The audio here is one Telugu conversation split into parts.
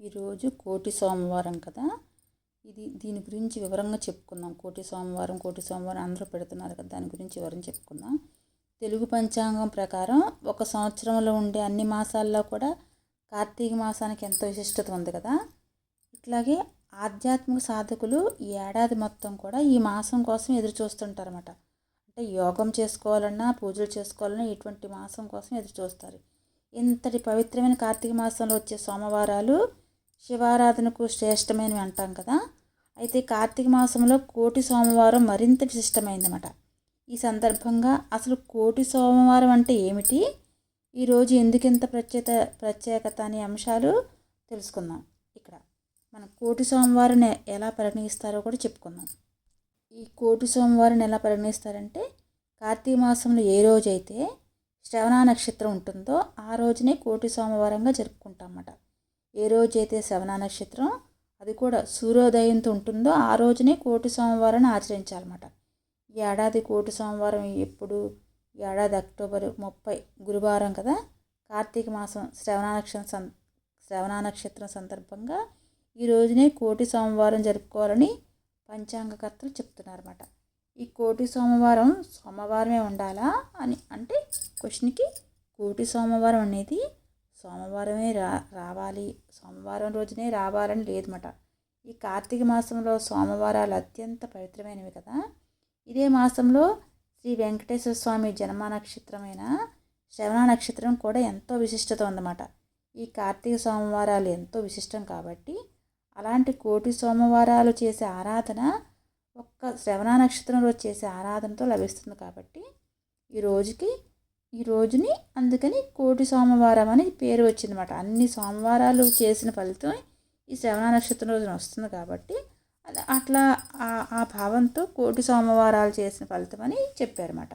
ఈరోజు కోటి సోమవారం కదా. ఇది దీని గురించి వివరంగా చెప్పుకుందాం. కోటి సోమవారం కోటి సోమవారం అందరూ పెడుతున్నారు కదా దాని గురించి వివరంగా చెప్పుకుందాం. తెలుగు పంచాంగం ప్రకారం ఒక సంవత్సరంలో ఉండే అన్ని మాసాల్లో కూడా కార్తీక మాసానికి ఎంతో విశిష్టత ఉంది కదా. ఇట్లాగే ఆధ్యాత్మిక సాధకులు ఈ ఏడాది మొత్తం కూడా ఈ మాసం కోసం ఎదురు చూస్తుంటారన్నమాట. అంటే యోగం చేసుకోవాలన్నా పూజలు చేసుకోవాలన్నా ఇటువంటి మాసం కోసం ఎదురు చూస్తారు. ఇంతటి పవిత్రమైన కార్తీక మాసంలో వచ్చే సోమవారాలు శివారాధనకు శ్రేష్టమైనవి అంటాం కదా. అయితే కార్తీక మాసంలో కోటి సోమవారం మరింత విశిష్టమైందన్నమాట. ఈ సందర్భంగా అసలు కోటి సోమవారం అంటే ఏమిటి? ఈరోజు ఎందుకింత ప్రత్యేక ప్రత్యేకత అనే అంశాలు తెలుసుకుందాం. ఇక్కడ మన కోటి సోమవారం ఎలా పరిగణిస్తారో కూడా చెప్పుకుందాం. ఈ కోటి సోమవారం ఎలా పరిగణిస్తారంటే కార్తీక మాసంలో ఏ రోజైతే శ్రవణ నక్షత్రం ఉంటుందో ఆ రోజునే కోటి సోమవారంగా జరుపుకుంటాం అన్నమాట. ఏ రోజైతే శ్రవణ నక్షత్రం అది కూడా సూర్యోదయంతో ఉంటుందో ఆ రోజునే కోటి సోమవారాన్ని ఆచరించాలన్నమాట. ఈ ఏడాది కోటి సోమవారం ఎప్పుడు? ఏడాది అక్టోబర్ ముప్పై గురువారం కదా? కార్తీక మాసం శ్రవణ నక్షత్రం సం శ్రవణ నక్షత్రం సందర్భంగా ఈ రోజునే కోటి సోమవారం జరుపుకోవాలని పంచాంగకర్తలు చెప్తున్నారన్నమాట. ఈ కోటి సోమవారం సోమవారమే ఉండాలా అని అంటే క్వశ్చన్కి కోటి సోమవారం అనేది సోమవారమే రా రావాలి. సోమవారం రోజునే రావాలని లేదన్నమాట. ఈ కార్తీక మాసంలో సోమవారాలు అత్యంత పవిత్రమైనవి కదా. ఇదే మాసంలో శ్రీ వెంకటేశ్వర స్వామి జన్మ నక్షత్రమైన శ్రవణ నక్షత్రం కూడా ఎంతో విశిష్టత ఉందన్నమాట. ఈ కార్తీక సోమవారాలు ఎంతో విశిష్టం కాబట్టి అలాంటి కోటి సోమవారాలు చేసే ఆరాధన ఒక్క శ్రవణ నక్షత్రంలో చేసే ఆరాధనతో లభిస్తుంది కాబట్టి ఈ రోజుకి ఈ రోజుని అందుకని కోటి సోమవారం అని పేరు వచ్చిందన్నమాట. అన్ని సోమవారాలు చేసిన ఫలితం ఈ శ్రవణ నక్షత్రం రోజున వస్తుంది కాబట్టి అట్లా ఆ భావంతో కోటి సోమవారాలు చేసిన ఫలితం అని చెప్పారన్నమాట.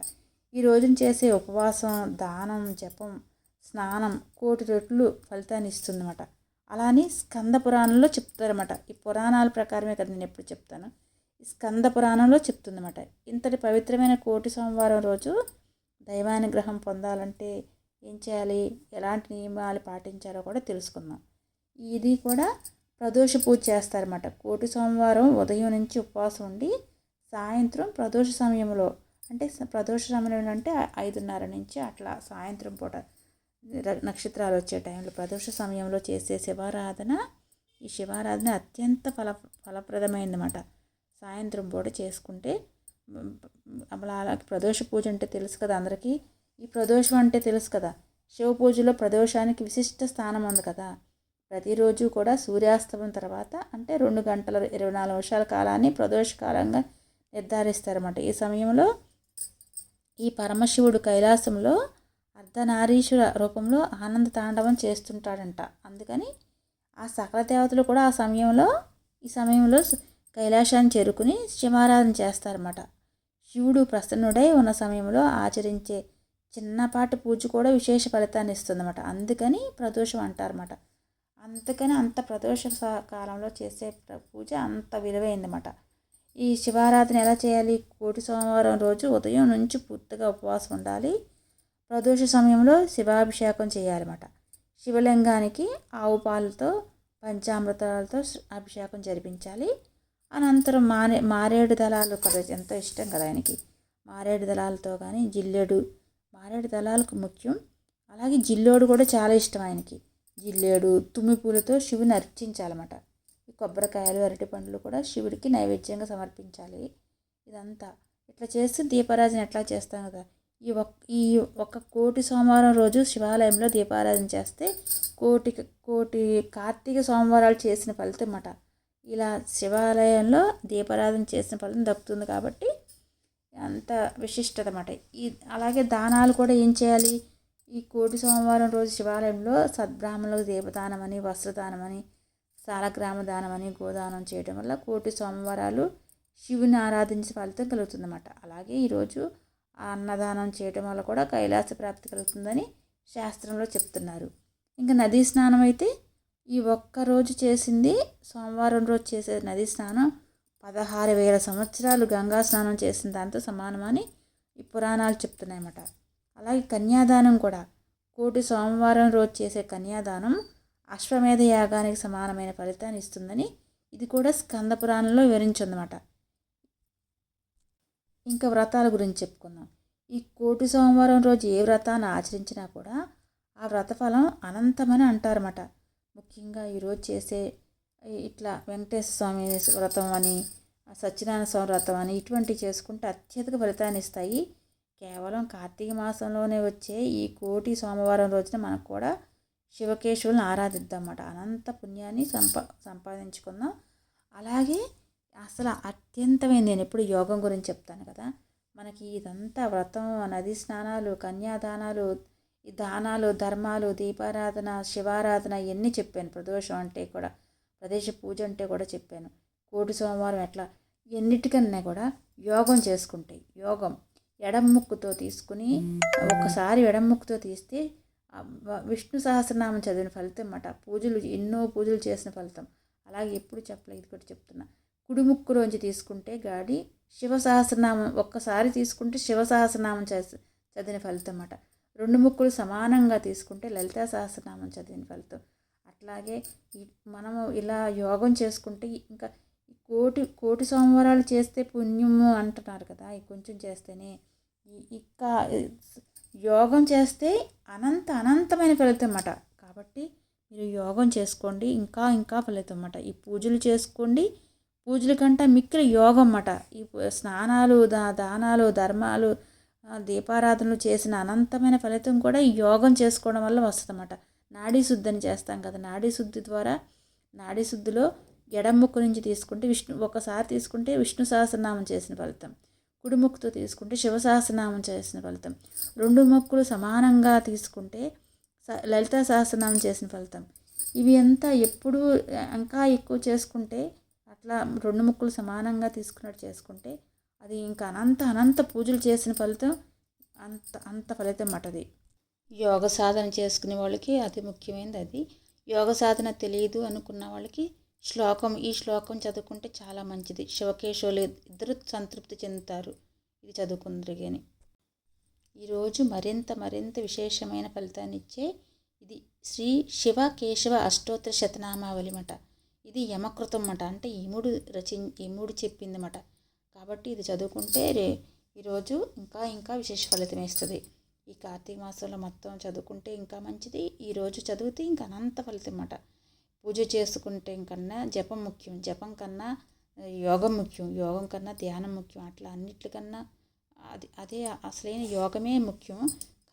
ఈ రోజున చేసే ఉపవాసం దానం జపం స్నానం కోటి రెట్లు ఫలితాన్ని ఇస్తుందన్నమాట. అలానే స్కంద పురాణంలో చెప్తారన్నమాట. ఈ పురాణాల ప్రకారమే కదా నేను ఎప్పుడు చెప్తాను. స్కంద పురాణంలో చెప్తుందన్నమాట. ఇంతటి పవిత్రమైన కోటి సోమవారం రోజు దైవానుగ్రహం పొందాలంటే ఏం చేయాలి? ఎలాంటి నియమాలు పాటించాలో కూడా తెలుసుకుందాం. ఇది కూడా ప్రదోష పూజ చేస్తారన్నమాట. కోటి సోమవారం ఉదయం నుంచి ఉపవాసం ఉండి సాయంత్రం ప్రదోష సమయంలో అంటే ప్రదోష సమయంలో అంటే ఐదున్నర నుంచి అట్లా సాయంత్రం పూట నక్షత్రాలు వచ్చే టైంలో ప్రదోష సమయంలో చేసే శివారాధన ఈ శివారాధన అత్యంత ఫల ఫలప్రదమైందన్నమాట. సాయంత్రం పూట చేసుకుంటే అలాగే ప్రదోష పూజ అంటే తెలుసు కదా అందరికీ? ఈ ప్రదోషం అంటే తెలుసు కదా? శివ పూజలో ప్రదోషానికి విశిష్ట స్థానం ఉంది కదా? ప్రతిరోజు కూడా సూర్యాస్తమం తర్వాత అంటే రెండు గంటల ఇరవై నాలుగు నిమిషాల కాలాన్ని ప్రదోష కాలంగా నిర్ధారిస్తారన్నమాట. ఈ సమయంలో ఈ పరమశివుడు కైలాసంలో అర్ధనారీశ్వర రూపంలో ఆనంద తాండవం చేస్తుంటాడంట. అందుకని ఆ సకల దేవతలు కూడా ఆ సమయంలో ఈ సమయంలో కైలాసాన్ని చేరుకుని శివారాధన చేస్తారన్నమాట. శివుడు ప్రసన్నుడై ఉన్న సమయంలో ఆచరించే చిన్నపాటి పూజ కూడా విశేష ఫలితాన్ని ఇస్తుందన్నమాట. అందుకని ప్రదోషం అంటారన్నమాట. అందుకని అంత ప్రదోష కాలంలో చేసే పూజ అంత విలువైందన్నమాట. ఈ శివారాధన ఎలా చేయాలి? కోటి సోమవారం రోజు ఉదయం నుంచి పూర్తిగా ఉపవాసం ఉండాలి. ప్రదోష సమయంలో శివాభిషేకం చేయాలన్నమాట. శివలింగానికి ఆవు పాలతో పంచామృతాలతో అభిషేకం జరిపించాలి. అనంతరం మారే మారేడు దళాలు కదా ఎంతో ఇష్టం కదా ఆయనకి. మారేడు దళాలతో కానీ జిల్లేడు మారేడు దళాలకు ముఖ్యం. అలాగే జిల్లేడు కూడా చాలా ఇష్టం ఆయనకి. జిల్లేడు తుమ్మి పూలతో శివుని అర్చించాలన్నమాట. ఈ కొబ్బరికాయలు అరటి పండ్లు కూడా శివుడికి నైవేద్యంగా సమర్పించాలి. ఇదంతా. ఇట్లా చేస్తే దీపారాధన ఎట్లా చేస్తాం కదా? ఈ ఒక్క ఈ ఒక్క కోటి సోమవారం రోజు శివాలయంలో దీపారాధన చేస్తే కోటి కోటి కార్తీక సోమవారాలు చేసిన ఫలితం అన్నమాట. ఇలా శివాలయంలో దీపారాధన చేసిన ఫలితం దక్కుతుంది కాబట్టి అంత విశిష్టత అన్నమాట ఈ అలాగే దానాలు కూడా ఏం చేయాలి? ఈ కోటి సోమవారం రోజు శివాలయంలో సద్బ్రాహ్మణులకు దీపదానం అని వస్త్రదానం అని సాలగ్రామ దానం అని గోదానం చేయడం వల్ల కోటి సోమవారాలు శివుని ఆరాధించే ఫలితం కలుగుతుందన్నమాట. అలాగే ఈరోజు అన్నదానం చేయడం వల్ల కూడా కైలాస ప్రాప్తి కలుగుతుందని శాస్త్రంలో చెప్తున్నారు. ఇంకా నదీ స్నానం అయితే ఈ ఒక్క రోజు చేసింది సోమవారం రోజు చేసే నది స్నానం. పదహారు వేల సంవత్సరాలు గంగా స్నానం చేసిన దాంతో సమానమని ఈ పురాణాలు చెప్తున్నాయన్నమాట. అలాగే కన్యాదానం కూడా. కోటి సోమవారం రోజు చేసే కన్యాదానం అశ్వమేధ యాగానికి సమానమైన ఫలితాన్ని ఇస్తుందని ఇది కూడా స్కంద పురాణంలో వివరించిందన్నమాట. ఇంకా వ్రతాల గురించి చెప్పుకుందాం. ఈ కోటి సోమవారం రోజు ఏ వ్రతాన్ని ఆచరించినా కూడా ఆ వ్రతఫలం అనంతమని అంటారన్నమాట. ముఖ్యంగా ఈరోజు చేసే ఇట్లా వెంకటేశ్వర స్వామి వ్రతం అని సత్యనారాయణ స్వామి వ్రతం అని ఇటువంటివి చేసుకుంటే అత్యధిక ఫలితాన్ని ఇస్తాయి. కేవలం కార్తీక మాసంలోనే వచ్చే ఈ కోటి సోమవారం రోజున మనకు కూడా శివకేశవులను ఆరాధిద్దాం అన్నమాట అనంత పుణ్యాన్ని సంపా సంపాదించుకుందాం. అలాగే అసలు అత్యంతమైన నేను ఎప్పుడు యోగం గురించి చెప్తాను కదా. మనకి ఇదంతా వ్రతం నది స్నానాలు కన్యాదానాలు ఈ దానాలు ధర్మాలు దీపారాధన శివారాధన ఇవన్నీ చెప్పాను. ప్రదోషం అంటే కూడా ప్రదేశ పూజ అంటే కూడా చెప్పాను. కోటి సోమవారం ఎట్లా? ఎన్నిటికన్నా కూడా యోగం చేసుకుంటాయి యోగం ఎడమ్ముక్కుతో తీసుకుని ఒకసారి ఎడముక్కుతో తీస్తే విష్ణు సహస్రనామం చదివిన ఫలితం అన్నమాట. పూజలు ఎన్నో పూజలు చేసిన ఫలితం. అలాగే ఎప్పుడు చెప్పలేదు ఇది కూడా చెప్తున్నా. కుడిముక్కులోంచి తీసుకుంటే గాడి శివ సహస్రనామం ఒక్కసారి తీసుకుంటే శివ సహస్రనామం చదివిన ఫలితం అన్నమాట. రెండు ముక్కులు సమానంగా తీసుకుంటే లలితా సహస్రనామం చదివిన ఫలితం. అట్లాగే మనము ఇలా యోగం చేసుకుంటే ఇంకా కోటి కోటి సోమవారాలు చేస్తే పుణ్యము అంటున్నారు కదా ఈ కొంచెం చేస్తేనే. ఇంకా యోగం చేస్తే అనంత అనంతమైన ఫలితం అన్నమాట కాబట్టి మీరు యోగం చేసుకోండి ఇంకా ఇంకా ఫలితం అన్నమాట ఈ పూజలు చేసుకోండి పూజల కంటే మిక్కిలి యోగం అన్నమాట ఈ స్నానాలు దా దానాలు ధర్మాలు దీపారాధనలు చేసిన అనంతమైన ఫలితం కూడా యోగం చేసుకోవడం వల్ల వస్తుందన్నమాట. నాడీ శుద్ధిని చేస్తాం కదా. నాడీ శుద్ధి ద్వారా నాడీ శుద్ధిలో ఎడముక్కు నుంచి తీసుకుంటే విష్ణు ఒకసారి తీసుకుంటే విష్ణు సహస్రనామం చేసిన ఫలితం. కుడిముక్కుతో తీసుకుంటే శివ సహస్రనామం చేసిన ఫలితం. రెండు మొక్కులు సమానంగా తీసుకుంటే లలిత సహస్రనామం చేసిన ఫలితం. ఇవి అంతా ఎప్పుడు ఇంకా ఎక్కువ చేసుకుంటే అట్లా రెండు ముక్కులు సమానంగా తీసుకున్నట్టు చేసుకుంటే అది ఇంకా అనంత అనంత పూజలు చేసిన ఫలితం అంత అంత ఫలితం మటది యోగ సాధన చేసుకునే వాళ్ళకి అతి ముఖ్యమైనది అది. యోగ సాధన తెలియదు అనుకున్న వాళ్ళకి శ్లోకం ఈ శ్లోకం చదువుకుంటే చాలా మంచిది. శివకేశవులు ఇద్దరు సంతృప్తి చెందుతారు. ఇది చదువుకుందరిగాని ఈరోజు మరింత మరింత విశేషమైన ఫలితాన్ని ఇచ్చే ఇది శ్రీ శివ కేశవ అష్టోత్తర శతనామావళి మాట. ఇది యమకృతం అంట అంటే యముడు రచి యముడు చెప్పిందన్నమాట కాబట్టి ఇది చదువుకుంటే రే ఈరోజు ఇంకా ఇంకా విశేష ఫలితం ఇస్తుంది. ఈ కార్తీక మాసంలో మొత్తం చదువుకుంటే ఇంకా మంచిది ఈరోజు చదివితే ఇంకా అనంత ఫలితం అన్నమాట పూజ చేసుకుంటే కన్నా జపం ముఖ్యం జపం కన్నా యోగం ముఖ్యం యోగం కన్నా ధ్యానం ముఖ్యం అట్లా అన్నిటికన్నా అది అదే అసలైన యోగమే ముఖ్యం.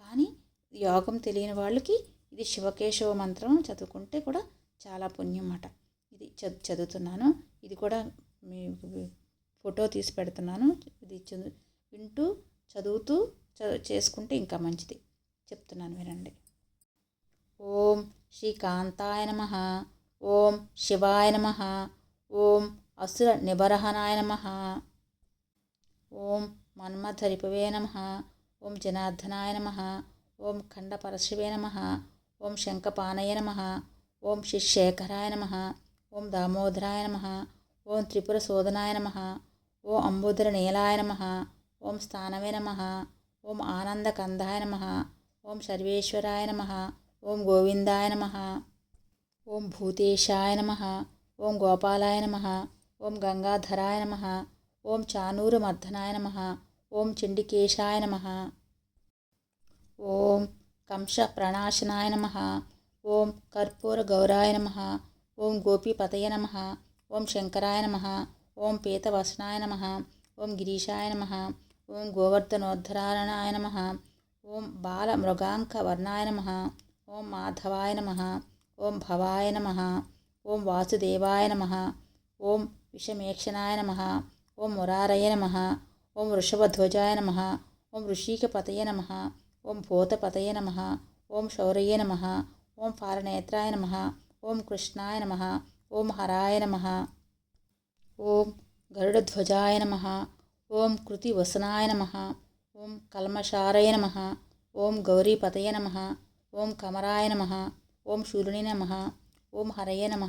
కానీ యోగం తెలియని వాళ్ళకి ఇది శివకేశవ మంత్రం చదువుకుంటే కూడా చాలా పుణ్యం అన్నమాట ఇది చదువుతున్నాను. ఇది కూడా మీ ఫోటో తీసి పెడుతున్నాను. ఇది వింటూ చదువుతూ చేసుకుంటే ఇంకా మంచిది. చెప్తున్నాను వినండి. ఓం శ్రీ కాంతాయ నమ. ఓం శివాయ నమ. ఓం అసుర నిబరహనాయ నమ. ఓం మన్మథరిపవే నమ. ఓం జనార్దనాయ నమ. ఓం ఖండపరశివే నమ. ఓం శంఖపానయ నమ. ఓం శిశేఖరాయ నమ. ఓం దామోదరాయ నమ. ఓం త్రిపుర శోధనాయ నమ. ఓం అంబుధర నీలాయ నమ ఓం స్థానమే నమ ఓం ఆనందకందాయ నమ ఓం సర్వేశ్వరాయ నమ ఓం గోవిందాయ నమ ఓం భూతేశాయ నమ ఓం గోపాలాయ నమ ఓం గంగాధరాయ నమ ఓం చానూరు మర్ధనాయ నమ ఓం చండికేశాయ నమ ఓం కంశ ప్రణాశనాయ నమ ఓం కర్పూర గౌరాయ నమ ఓం గోపీపతయ నమ ఓం శంకరాయ నమ ఓం పీతవసనాయ నమ ఓం గిరీశాయ నమ ఓం గోవర్ధనోద్ధరారణాయ నమ ఓం బాలమృగాంకవర్ణాయ నమ ఓం మాధవాయ నమ ఓం భవాయ నమ ఓం వాసుదేవాయ నమ ఓం విషమేక్షణాయ నమ ఓం మురారయ నమ ఓం వృషభధ్వజాయ నమ ఓం ఋషీకపతయ నమ ఓం భూతపతయ నమ ఓం శౌరయ నమ ఓం పారనేత్రాయ నమ ఓం కృష్ణాయ నమ ఓం హరాయ నమ ఓం గరుడధ్వజాయ నమ ఓం కృతి వసనాయ నమ ఓం కల్మషారయ నమ ఓం గౌరీపతయ నమ ఓం కమరాయ నమ ఓం శూరుని నమ ఓం హరయ నమ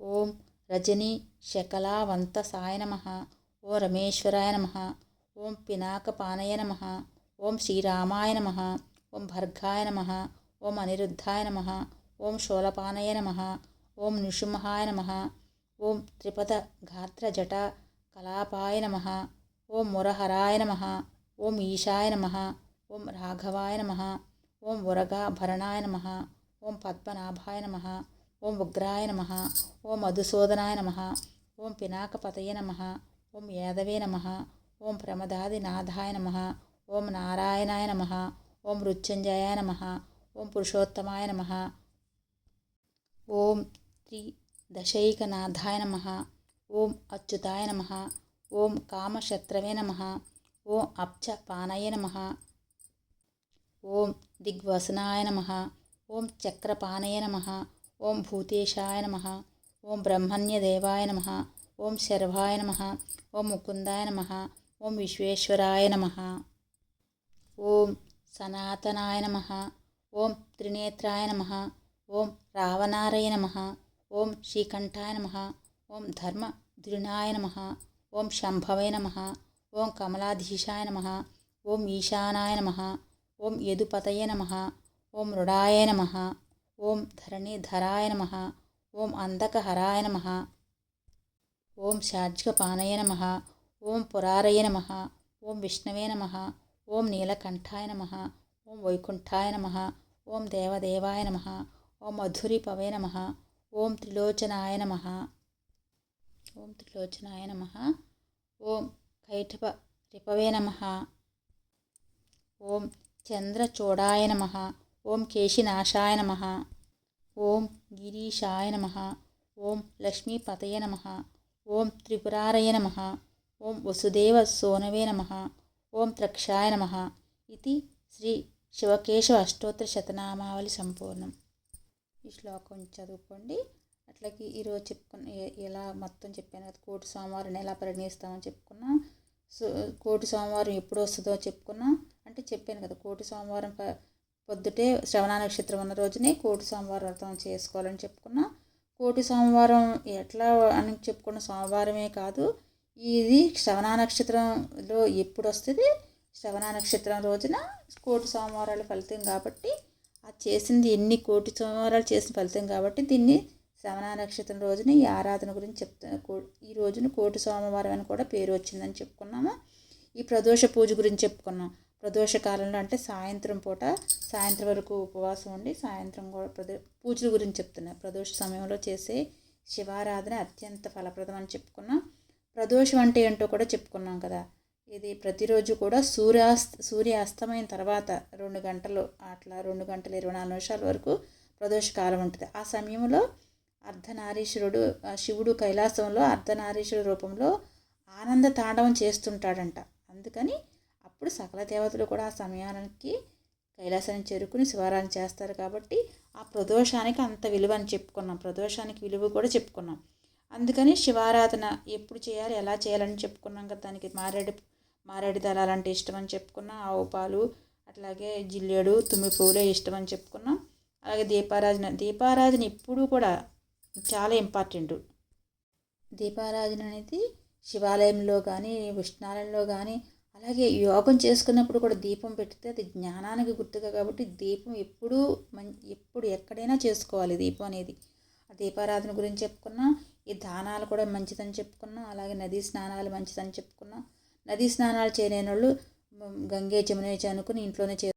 ఓం రజనీ శకలావంతసాయ నమ ఓం రమేశ్వరాయ నమ ఓం పినాకపానయ నమ ఓం శ్రీరామాయ నమ ఓం భర్గాయ నమ ఓం అనిరుద్ధాయ నమ ఓం శూలపానయ నమ ఓం నృసింహాయ నమ ఓం త్రిపద గాత్ర జట కలాపాయ నమ ఓం మురహరాయ నమ ఓం ఈశాయ నమ ఓం రాఘవాయ నమ ఓం ఉరగాభరణాయ నమ ఓం పద్మనాభాయ నమ ఓం ఉగ్రాయ నమ ఓం మధుసూదనాయ నమ ఓం పినాకపతయ నమ ఓం యాదవే నమ ఓం ప్రమదాదినాథాయ నమ ఓం నారాయణాయ నమ ఓం మృత్యుంజయాయ నమ ఓం పురుషోత్తమాయ నమ ఓం త్రీ దశైకనాథాయ నమ ఓం అచ్యుతాయ నమ ఓం కామశత్రవే నమ ఓం అప్చ పానయ నమ ఓం దిగ్వసనాయ నమ ఓం చక్రపానయ నమ ఓం భూతేశాయ నమ ఓం బ్రహ్మణ్యదేవాయ నమ ఓం శర్వాయ నమ ఓం ముకుందాయ నమ ఓం విశ్వేశ్వరాయ నమ ఓం సనాతనాయ నమ ఓం త్రినేత్రాయ నమ ఓం రావణారయ నమ ఓం శ్రీకంఠాయ నమ ఓం ధర్మ ధృణాయ నమ ఓం శంభవే నమ ఓం కమలాధీశాయ నమ ఓం ఈశానాయ నమ ఓం యదుపతయ నమ ఓం మృడాయ నమ ఓం ధరణిధరాయ నమ ఓం అంధకహరాయ నమ ఓం షాజ్గపానయ నమ ఓం పురారయ నమ ఓం విష్ణవే నమ ఓం నీలకంఠాయ నమ ఓం వైకుంఠాయ నమ ఓం దేవదేవాయ నమ ఓం మధురిపవే నమ ఓం త్రిలోచనాయ నమ. ఓం త్రిలోచనాయ నమ. ఓం కైటప రిపవే నమ. ఓం చంద్రచూడాయ నమ. ఓం కేశినాశాయ నమ. ఓం గిరీశాయ నమ. ఓం లక్ష్మీపతయ నమ. ఓం త్రిపురారయ నమ. ఓం వసుదేవ సోనవే నమ. ఓం త్రక్షాయ నమ. ఇది శ్రీ శివకేశవ అష్టోత్తర శతనామావళి సంపూర్ణం. ఈ శ్లోకం చదువుకోండి. అట్లాగే ఈరోజు చెప్పుకున్న ఎలా మొత్తం చెప్పాను కదా కోటి సోమవారం ఎలా పరిగణిస్తామని చెప్పుకున్నాం సో కోటి సోమవారం ఎప్పుడు వస్తుందో చెప్పుకున్నాం అంటే చెప్పాను కదా కోటి సోమవారం ప- పొద్దుటే శ్రవణ నక్షత్రం ఉన్న రోజునే కోటి సోమవారం వ్రతం చేసుకోవాలని చెప్పుకున్నాం. కోటి సోమవారం ఎట్లా అని చెప్పుకున్న సోమవారమే కాదు ఇది శ్రవణ నక్షత్రంలో ఎప్పుడు వస్తుంది? శ్రవణ నక్షత్రం రోజున కోటి సోమవారాలు ఫలితం కాబట్టి అది చేసింది ఎన్ని కోటి సోమవారాలు చేసిన ఫలితం కాబట్టి దీన్ని శ్రవణ నక్షత్రం రోజున ఈ ఆరాధన గురించి చెప్తా కో- ఈ రోజున కోటి సోమవారం అని కూడా పేరు వచ్చిందని చెప్పుకున్నాము. ఈ ప్రదోష పూజ గురించి చెప్పుకున్నాం. ప్రదోష కాలంలో అంటే సాయంత్రం పూట సాయంత్రం వరకు ఉపవాసం ఉండి సాయంత్రం కూడా ప్రదో పూజల గురించి చెప్తున్నా. ప్రదోష సమయంలో చేసే శివారాధన అత్యంత ఫలప్రదం అని చెప్పుకున్నాం. ప్రదోషం అంటే ఏంటో కూడా చెప్పుకున్నాం కదా. ఇది ప్రతిరోజు కూడా సూర్యాస్త సూర్యాస్తమైన తర్వాత రెండు గంటలు అట్లా రెండు గంటల ఇరవై నాలుగు నిమిషాల వరకు ప్రదోష కాలం ఉంటుంది. ఆ సమయంలో అర్ధనారీశ్వరుడు ఆ శివుడు కైలాసంలో అర్ధనారీశ్వరుడు రూపంలో ఆనంద తాండవం చేస్తుంటాడంట. అందుకని అప్పుడు సకల దేవతలు కూడా ఆ సమయానికి కైలాసాన్ని చేరుకుని శివారాధన చేస్తారు కాబట్టి ఆ ప్రదోషానికి అంత విలువ అని చెప్పుకున్నాం. ప్రదోషానికి విలువ కూడా చెప్పుకున్నాం. అందుకని శివారాధన ఎప్పుడు చేయాలి ఎలా చేయాలని చెప్పుకున్నాం కదా దానికి మారేడు మారేడు దళాలంటే ఇష్టం అని చెప్పుకున్నాం ఆవు పాలు అట్లాగే జిల్లేడు తుమ్మి పువ్వులే ఇష్టం అని చెప్పుకున్నాం. అలాగే దీపారాధన దీపారాధన ఎప్పుడూ కూడా చాలా ఇంపార్టెంట్ దీపారాధన అనేది శివాలయంలో కానీ ఉష్ణాలయంలో కానీ అలాగే యోగం చేసుకున్నప్పుడు కూడా దీపం పెడితే అది జ్ఞానానికి గుర్తుగా కాబట్టి దీపం ఎప్పుడూ మం ఎప్పుడు ఎక్కడైనా చేసుకోవాలి దీపం అనేది. ఆ దీపారాధన గురించి చెప్పుకున్నాం ఈ దానాలు కూడా మంచిదని చెప్పుకున్నాం అలాగే నదీ స్నానాలు మంచిదని చెప్పుకున్నాం నదీ స్నానాలు చేయలేని వాళ్ళు గంగే జమునే అనుకుని ఇంట్లోనే చే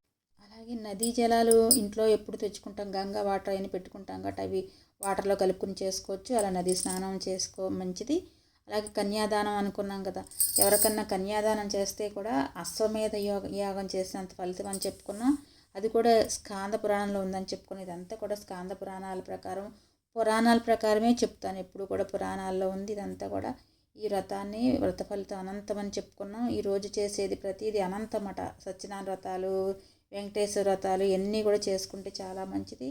అలాగే నదీ జలాలు ఇంట్లో ఎప్పుడు తెచ్చుకుంటాం? గంగా వాటర్ అయిన పెట్టుకుంటాం కాబట్టి అవి వాటర్లో కలుపుకుని చేసుకోవచ్చు. అలా నదీ స్నానం చేసుకో మంచిది. అలాగే కన్యాదానం అనుకున్నాం కదా. ఎవరికన్నా కన్యాదానం చేస్తే కూడా అశ్వమేధ యోగ యాగం చేసినంత ఫలితం అని చెప్పుకున్నాం. అది కూడా స్కాంద పురాణంలో ఉందని చెప్పుకుని ఇదంతా కూడా స్కాంద పురాణాల ప్రకారం పురాణాల ప్రకారమే చెప్తాను. ఎప్పుడు కూడా పురాణాల్లో ఉంది. ఇదంతా కూడా ఈ వ్రతాన్ని వ్రత ఫలితం అనంతం అని చెప్పుకున్నాం. ఈ రోజు చేసేది ప్రతిదీ అనంతమట. సత్యనారాయణ వ్రతాలు వెంకటేశ్వర వ్రతాలు ఇవన్నీ కూడా చేసుకుంటే చాలా మంచిది.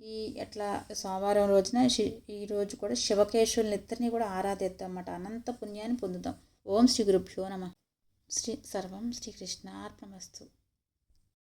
ఈ ఎట్లా సోమవారం రోజున శి ఈ రోజు కూడా శివకేశ్వరుని ఇద్దరిని కూడా ఆరాధిద్దాం అన్నమాట అనంత పుణ్యాన్ని పొందుదాం. ఓం శ్రీ గురుభ్యో నమ. శ్రీ సర్వం శ్రీకృష్ణార్పణమస్తు